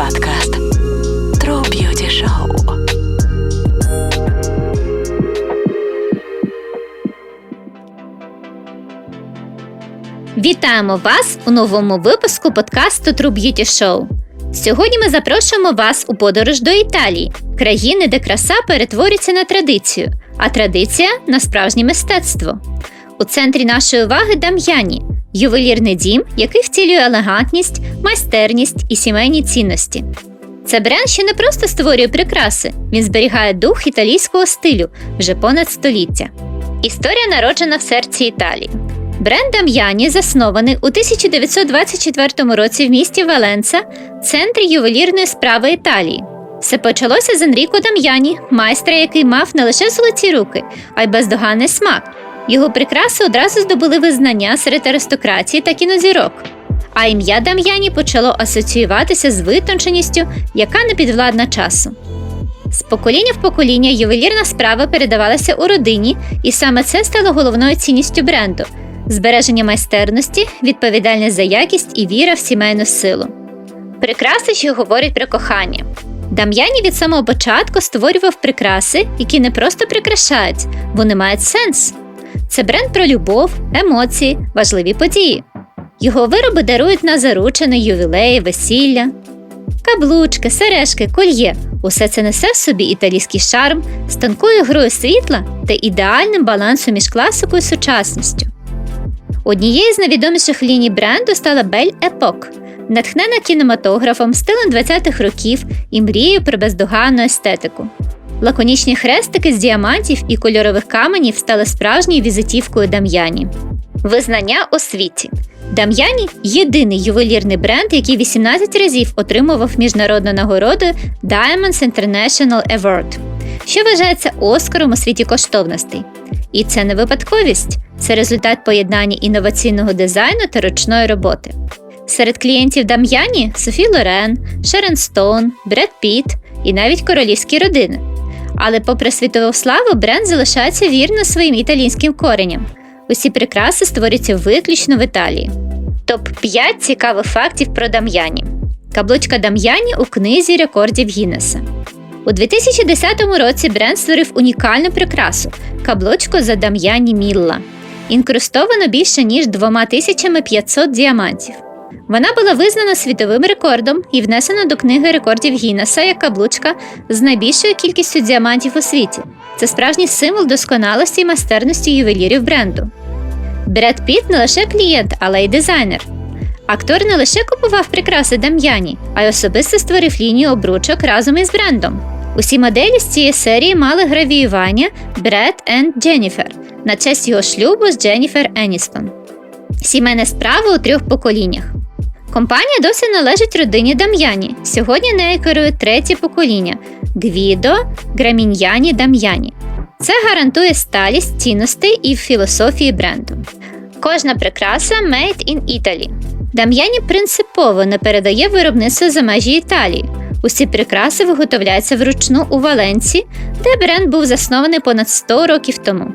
Подкаст True Beauty Show. Вітаємо вас у новому випуску подкасту True Beauty Show. Сьогодні ми запрошуємо вас у подорож до Італії, країни, де краса перетворюється на традицію, а традиція на справжнє мистецтво. У центрі нашої уваги Дам'яні ювелірний дім, який втілює елегантність, майстерність і сімейні цінності. Це бренд, що не просто створює прикраси, він зберігає дух італійського стилю вже понад століття. Історія народжена в серці Італії. Бренд Дам'яні заснований у 1924 році в місті Валенца, центрі ювелірної справи Італії. Все почалося з Енріко Дам'яні, майстра, який мав не лише золоті руки, а й бездоганний смак. Його прикраси одразу здобули визнання серед аристократії та кінозірок. А ім'я Дам'яні почало асоціюватися з витонченістю, яка не підвладна часу. З покоління в покоління ювелірна справа передавалася у родині, і саме це стало головною цінністю бренду збереження майстерності, відповідальність за якість і віра в сімейну силу. Прикраси, що говорять про кохання. Дам'яні від самого початку створював прикраси, які не просто прикрашають, вони мають сенс. Це бренд про любов, емоції, важливі події. Його вироби дарують на заручини, ювілеї, весілля. Каблучки, сережки, кольє усе це несе в собі італійський шарм з тонкою грою світла та ідеальним балансом між класикою і сучасністю. Однією з найвідоміших ліній бренду стала Belle Epoque, натхнена кінематографом, стилем 20-х років і мрією про бездоганну естетику. Лаконічні хрестики з діамантів і кольорових каменів стали справжньою візитівкою Дам'яні. Визнання у світі. Дам'яні єдиний ювелірний бренд, який 18 разів отримував міжнародну нагороду Diamonds International Award, що вважається Оскаром у світі коштовностей. І це не випадковість, це результат поєднання інноваційного дизайну та ручної роботи. Серед клієнтів Дам'яні Софі Лорен, Шерон Стоун, Бред Піт і навіть королівські родини. Але, попри світову славу, бренд залишається вірно своїм італійським кореням. Усі прикраси створюються виключно в Італії. Топ 5 цікавих фактів про Дам'яні. Каблучка Дам'яні у книзі рекордів Гіннеса. У 2010 році бренд створив унікальну прикрасу каблучку за Дам'яні Мілла. Інкрустовано більше ніж 2500 діамантів. Вона була визнана світовим рекордом і внесена до книги рекордів Гіннеса як каблучка з найбільшою кількістю діамантів у світі. Це справжній символ досконалості і майстерності ювелірів бренду. Бред Піт не лише клієнт, але й дизайнер. Актор не лише купував прикраси Дам'яні, а й особисто створив лінію обручок разом із брендом. Усі моделі з цієї серії мали гравіювання Бред енд Дженніфер на честь його шлюбу з Дженніфер Еністон. Сімейна справа у трьох поколіннях. Компанія досі належить родині Дам'яні. Сьогодні нею керує третє покоління Гвідо Граміньяні Дам'яні. Це гарантує сталість цінностей і філософії бренду. Кожна прикраса Made in Italy. Дам'яні принципово не передає виробництво за межі Італії. Усі прикраси виготовляються вручну у Валенці, де бренд був заснований понад 100 років тому.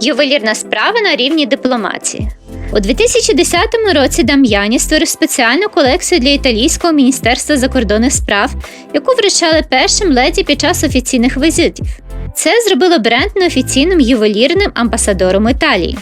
Ювелірна справа на рівні дипломатії. У 2010 році Дам'яні створив спеціальну колекцію для італійського міністерства закордонних справ, яку вручали першим леді під час офіційних візитів. Це зробило бренд неофіційним ювелірним амбасадором Італії.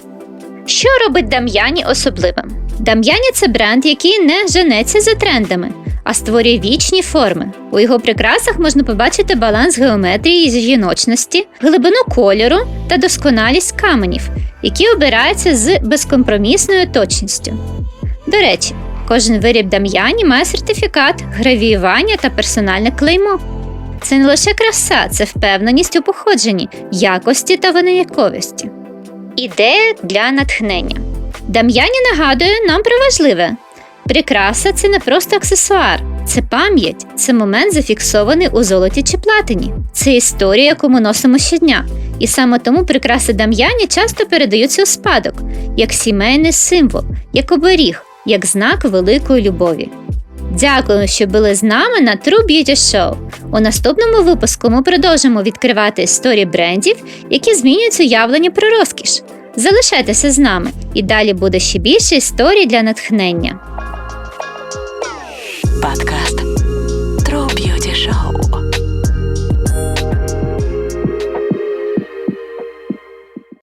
Що робить Дам'яні особливим? Дам'яні це бренд, який не женеться за трендами, а створює вічні форми. У його прикрасах можна побачити баланс геометрії і жіночності, глибину кольору та досконалість каменів, які обираються з безкомпромісною точністю. До речі, кожен виріб Дам'яні має сертифікат, гравіювання та персональне клеймо. Це не лише краса, це впевненість у походженні, якості та винятковості. Ідея для натхнення. Дам'яні нагадує нам про важливе. Прикраса це не просто аксесуар, це пам'ять, це момент зафіксований у золоті чи платині. Це історія, яку ми носимо щодня. І саме тому прикраси Дам'яні часто передаються у спадок, як сімейний символ, як оберіг, як знак великої любові. Дякую, що були з нами на True Beauty Show. У наступному випуску ми продовжимо відкривати історії брендів, які змінюють уявлення про розкіш. Залишайтеся з нами, і далі буде ще більше історій для натхнення. Подкаст Show.